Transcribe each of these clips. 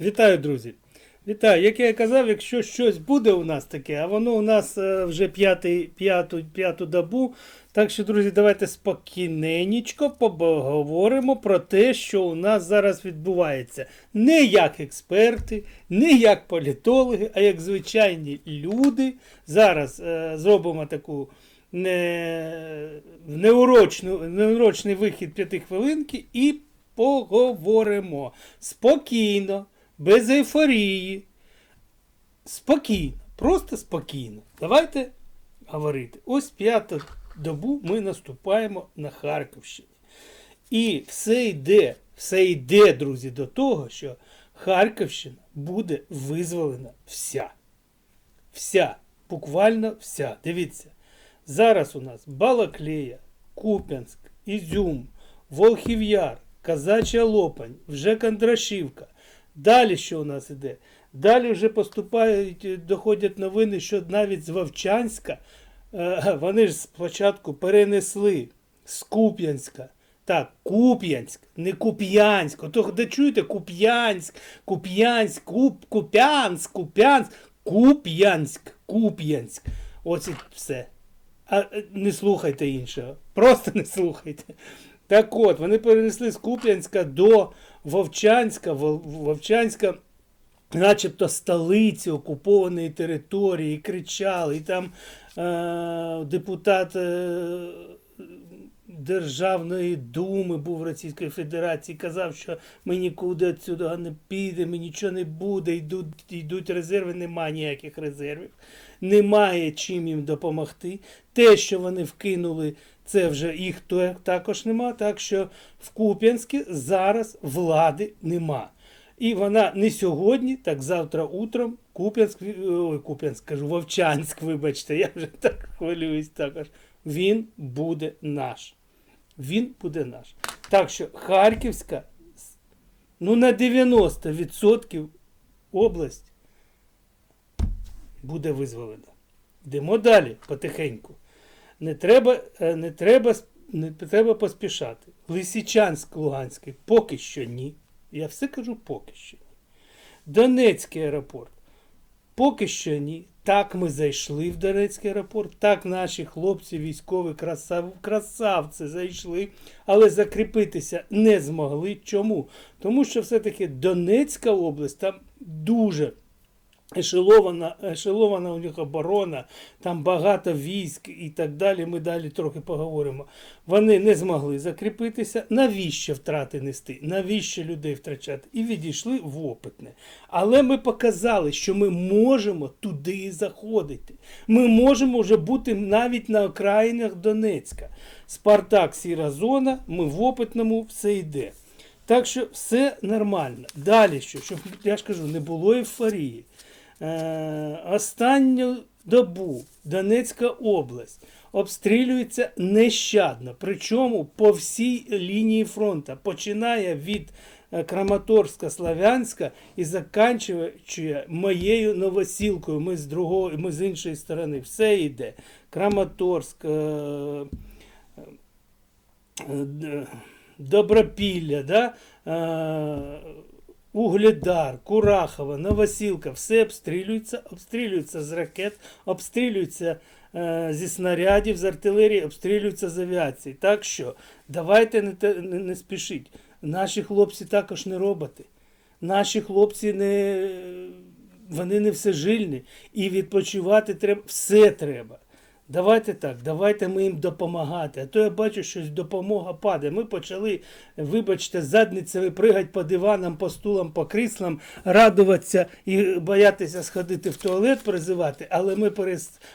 Вітаю, друзі! Вітаю! Як я казав, якщо щось буде у нас таке, а воно у нас е, вже п'ятий, п'яту, п'яту добу. Так що, друзі, давайте спокійненько поговоримо про те, що у нас зараз відбувається. Не як експерти, не як політологи, а як звичайні люди. Зараз е, зробимо таку не, неурочну, неурочний вихід п'яти хвилинки і поговоримо спокійно, без ейфорії. Спокійно, просто спокійно. Давайте говорити. Ось п'яту добу ми наступаємо на Харківщині. І все йде, все йде, друзі, до того, що Харківщина буде визволена вся. Вся, буквально вся. Дивіться, зараз у нас Балаклея, Куп'янськ, Ізюм, Волхів'яр, Казача Лопань, вже Кондрашівка. Далі що у нас іде? Далі вже поступають, е, доходять новини, що навіть з Вовчанська е, вони ж спочатку перенесли з Куп'янська. Так, Куп'янськ, не Куп'янськ. Ото де чуєте Куп'янськ, Куп'янськ, Куп, Куп'янськ, Куп'янськ, Куп'янськ, Куп'янськ. І все. А е, не слухайте іншого. Просто не слухайте. Так от, вони перенесли з Куп'янська до Вовчанська, Вовчанська, начебто столиці окупованої території, і кричали, і там е, депутат е, Державної думи був Російської Федерації, казав, що ми нікуди відсюди не підемо, нічого не буде, йдуть, йдуть резерви, немає ніяких резервів, немає чим їм допомогти. Те, що вони вкинули, це вже їх також нема. Так що в Куп'янську зараз влади нема. І вона не сьогодні, так завтра утром Куп'янськ, ой, Куп'янськ, кажу, Вовчанськ, вибачте, я вже так хвилююсь також. Він буде наш. Він буде наш. Так що Харківська, ну на 90% область буде визволена. Йдемо далі потихеньку. Не треба, е, не треба, не треба поспішати. Лисичанськ, Луганський поки що ні. Я все кажу поки що ні. Донецький аеропорт. Поки що ні. Так ми зайшли в Донецький аеропорт, так наші хлопці, військові, красав, красавці зайшли, але закріпитися не змогли. Чому? Тому що все-таки Донецька область там дуже ешелована, ешелована у них оборона, там багато військ і так далі. Ми далі трохи поговоримо. Вони не змогли закріпитися. Навіщо втрати нести? Навіщо людей втрачати? І відійшли в опитне. Але ми показали, що ми можемо туди заходити. Ми можемо вже бути навіть на окраїнах Донецька. Спартак, сіра зона, ми в опитному все йде. Так що все нормально. Далі що? Щоб я ж кажу, не було ейфорії. Е, останню добу Донецька область обстрілюється нещадно, причому по всій лінії фронту, починає від е, Краматорська, Славянська і заканчуючи моєю новосілкою. Ми з другої, ми з іншої сторони. Все йде. Краматорськ, е, Добропілля, да? Угледар, Курахова, Новосілка, все обстрілюється, обстрілюється з ракет, обстрілюється е, зі снарядів, з артилерії, обстрілюється з авіації. Так що давайте не, не, не спішіть. Наші хлопці також не роботи. Наші хлопці не вони не всежильні. І відпочивати треба, все треба. Давайте так, давайте ми їм допомагати. А то я бачу, що допомога падає. Ми почали, вибачте, задницями пригати по диванам, по стулам, по кріслам, радуватися і боятися сходити в туалет, призивати, але ми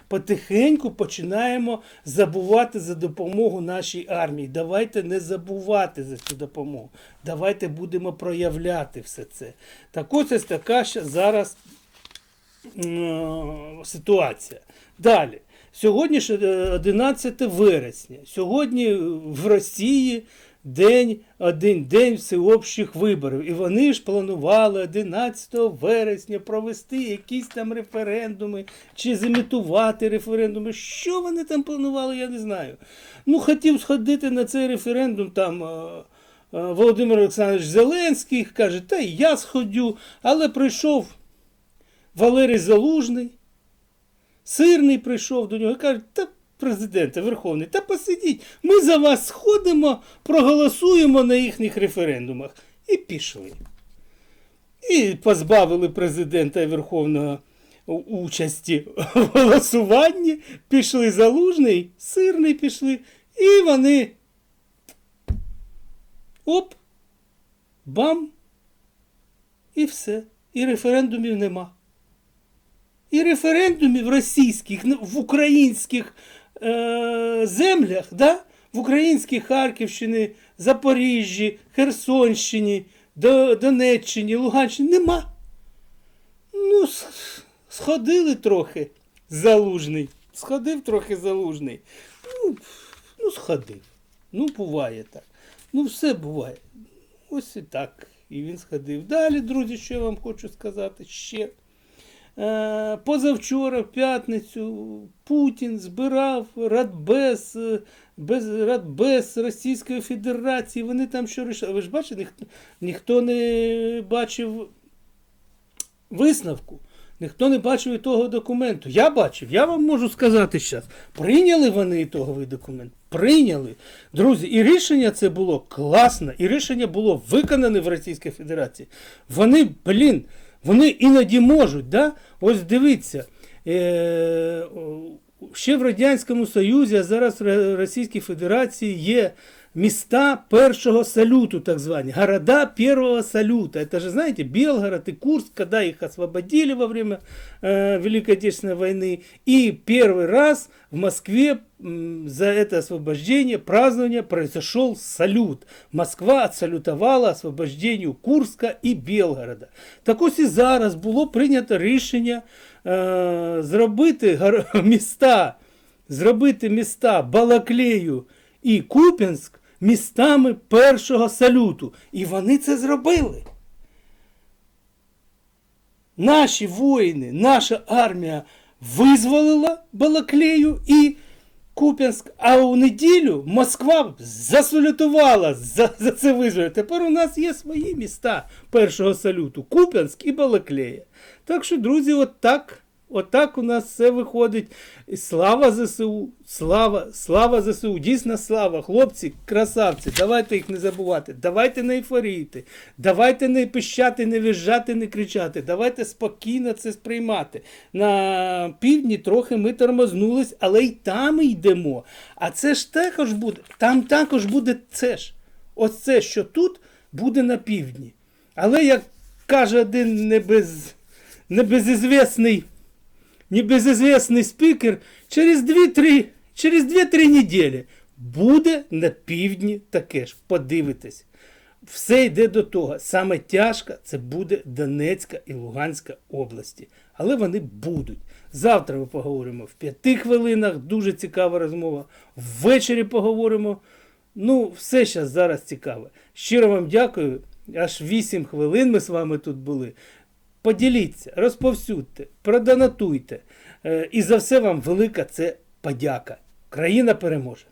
потихеньку починаємо забувати за допомогу нашій армії. Давайте не забувати за цю допомогу. Давайте будемо проявляти все це. Так ось ось така зараз ситуація. Далі. Сьогодні ж е, 11 вересня. Сьогодні в Росії день, один день всеобщих виборів. І вони ж планували 11 вересня провести якісь там референдуми чи зімітувати референдуми. Що вони там планували, я не знаю. Ну, хотів сходити на цей референдум там. е, Володимир Олександрович Зеленський каже, та й я сходю, але прийшов Валерій Залужний, сирний прийшов до нього і каже, та президенте Верховний, та посидіть, ми за вас сходимо, проголосуємо на їхніх референдумах. І пішли. І позбавили президента і Верховного участі в голосуванні, пішли залужний, сирний пішли, і вони. Оп! Бам! І все. І референдумів нема. І референдумів російських ну, в українських е- землях, да? в українській Харківщині, Запоріжжі, Херсонщині, Донеччині, Луганщині нема. Ну, сходили трохи залужний. Сходив трохи залужний. Ну, ну сходив. Ну, буває так. Ну, все буває. Ось і так. І він сходив. Далі, друзі, що я вам хочу сказати ще. Е, Позавчора, в п'ятницю, Путін збирав Радбез, е, без Радбез Російської Федерації. Вони там що рішали. Ви ж бачите, ніхто, ніхто не бачив висновку. Ніхто не бачив і того документу. Я бачив, я вам можу сказати зараз. Прийняли вони ітоговий документ? Прийняли. Друзі, і рішення це було класне, і рішення було виконане в Російській Федерації. Вони, блін, вони іноді можуть, да? Ось дивіться. Е- ще в Радянському Союзі, а зараз в Російській Федерації є места першого салюту, так звані, города первого салюта. Это же, знаете, Белгород и Курск, когда их освободили во время э, Великой Отечественной войны. И первый раз в Москве м, за это освобождение, празднование произошел салют. Москва отсалютувала освобождению Курска і Белгорода. Так ось і зараз було прийнято рішення е, зробити гар- міста, зробити міста Балаклею і Куп'янськ містами першого салюту. І вони це зробили. Наші воїни, наша армія визволила Балаклею і Куп'янськ, а у неділю Москва засалютувала за, за це визволення. Тепер у нас є свої міста першого салюту Куп'янськ і Балаклея. Так що, друзі, от так. Отак у нас все виходить. Слава ЗСУ, слава, слава ЗСУ, дійсно слава. Хлопці, красавці, давайте їх не забувати, давайте не ейфорійте, давайте не пищати, не визжати, не кричати. Давайте спокійно це сприймати. На півдні трохи ми тормознулись, але й там йдемо. А це ж також буде, там також буде це ж. Ось це, що тут, буде на півдні. Але як каже один небез, небезізвісний небезызвестный спікер через 2-3 через 2-3 неділі буде на півдні таке ж. Подивитесь. Все йде до того. Саме тяжко це буде Донецька і Луганська області. Але вони будуть. Завтра ми поговоримо в п'яти хвилинах. Дуже цікава розмова. Ввечері поговоримо. Ну, все зараз зараз цікаве. Щиро вам дякую. Аж 8 хвилин ми з вами тут були. Поділіться, розповсюдьте, продонатуйте. Е, І за все вам велика це подяка. Країна переможе.